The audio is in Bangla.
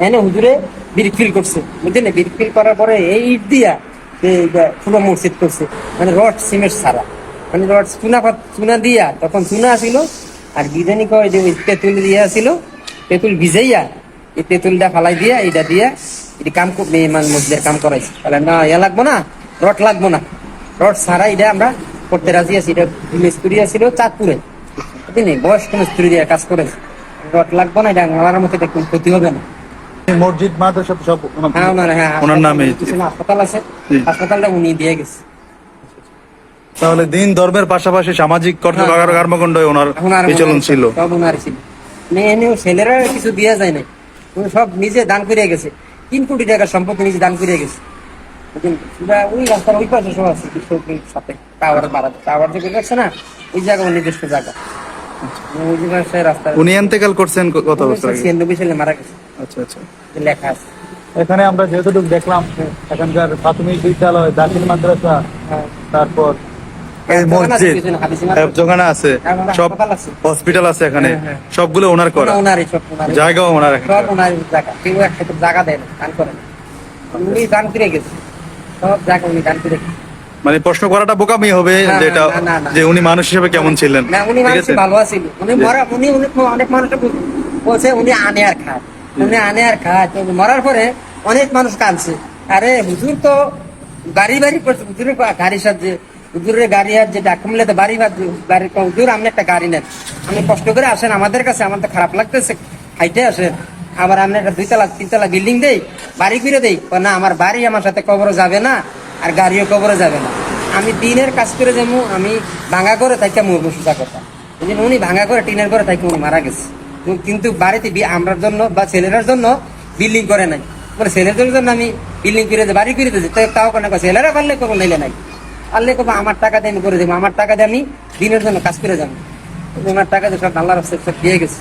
এনে হুজুরে বিরিক ফিল করছে। বুঝলেন বিরিক ফিল করার পরে এই ইট দিয়া পুরো মসজিদ করছে। মানে রড সিমেন্ট ছাড়া। মানে রড চুনা চুনা দিয়া তখন চুনা আসিল আর বিরিয়ানি কয় যে তেঁতুল দিয়া আসিল, তেঁতুল ভিজাইয়া এই তেঁতুলটা ফালাই দিয়া, এইটা দিয়া এটি কাম কর- এই মানে মসজিদের কাম করাইছে। তাহলে না, ইয়া লাগবো না? রড লাগবো না? রড ছাড়া এটা আমরা করতে রাজি আছি। এটা মিস্ত্রি আসিল চাঁদপুরে। বুঝলি বয়স্ক মিস্ত্রি দিয়ে কাজ করে রড লাগবো না, এটা আমার মতো এটা ক্ষতি হবে না। মসজিদ মাদ্রাসা সব ওনার- হ্যাঁ হ্যাঁ নামে। হাসপাতাল আছে। হাসপাতালটা উনি দিয়ে গেছে। তাহলে দিন ধর্মের পাশাপাশি সামাজিক হ্যাঁ। কর্মকাণ্ড ওনার বিচলন ছিল। সব ওনার ছিল। মেয়ে ছেলেরা কিছু দেওয়া যায় নাই। উনি সব নিজে দান করে গেছে। তিন কোটি টাকার সম্পত্তি নিজে দান করে গেছে। ওই রাস্তার ওই পাশে সব আছে সাথে। টাওয়ার বাড়াতে। টাওয়ার যে রাখছে না ওই জায়গা ওর জায়গা। ওই জায়গায় সে রাস্তা উনি এন্তেকাল করছেন কত বছর ছিয়ানব্বই সালে মারা গেছে। আচ্ছা আচ্ছা। লেখা আছে। এখানে আমরা যেহেতু দেখলাম এখানকার প্রাথমিক বিদ্যালয় দাখিল মাদ্রাসা হ্যাঁ। তারপর মসজিদ আছে। হ্যাঁ, সব হসপিটাল আছে। এখানে। হ্যাঁ। সবগুলো ওনার করা। ওনারই সব ওনারই। জায়গাও ওনার সব ওনার জায়গা। কেউ একটা জায়গা দেয় না দান করে উনি দান করে গেছে। সব জায়গা উনি দান করে গেছে। মানে প্রশ্ন করাটা বোকামি হবে যেটা। যে উনি মানুষ হিসেবে কেমন ছিলেন। না উনি মানুষ ভালো আছিল উনি উনি উনি অনেক মানুষ বলছে উনি আনে আর খায়। উনি আনে আর খায়। তো মরার পরে অনেক মানুষ কাঁদছে। আরে, হুজুর তো বাড়ি বাড়ি করছে। হুজুরের গাড়ির সাথে হুজুরের গাড়ি আর যে ডাকুমলে তো বাড়ি বাড়ি হুজুর, আপনি একটা গাড়ি নেন। আপনি কষ্ট করে আসেন আমাদের কাছে। আমার তো খারাপ লাগতেছে। খাইতে আসেন। আবার আপনি একটা দুইতলা, তিনতলা বিল্ডিং দেই, বাড়ি করে দেই। না, আমার বাড়ি আমার সাথে কবরও যাবে না, আর গাড়িও কবরও যাবে না। আমি দিনের কাজ করে যেমন আমি ভাঙা করে সোজা কথা। এই জন্য উনি ভাঙা করে টিনের করে থাকি উনি মারা গেছে। কিন্তু বাড়িতে আমরার জন্য বা ছেলেরার জন্য বিল্ডিং করে নাই। বলে ছেলেদের জন্য আমি বিল্ডিং করে বাড়ি করে দিয়েছি। তাও কেন ছেলেরা পারলে কখন নিলে নাই। পারলে কখন আমার টাকা দিয়ে আমি করে দেবো, আমার টাকা দিয়ে আমি দিনের জন্য কাজ করে যাব। ওনার টাকা দিয়ে সব আল্লাহ সব পেয়ে গেছে।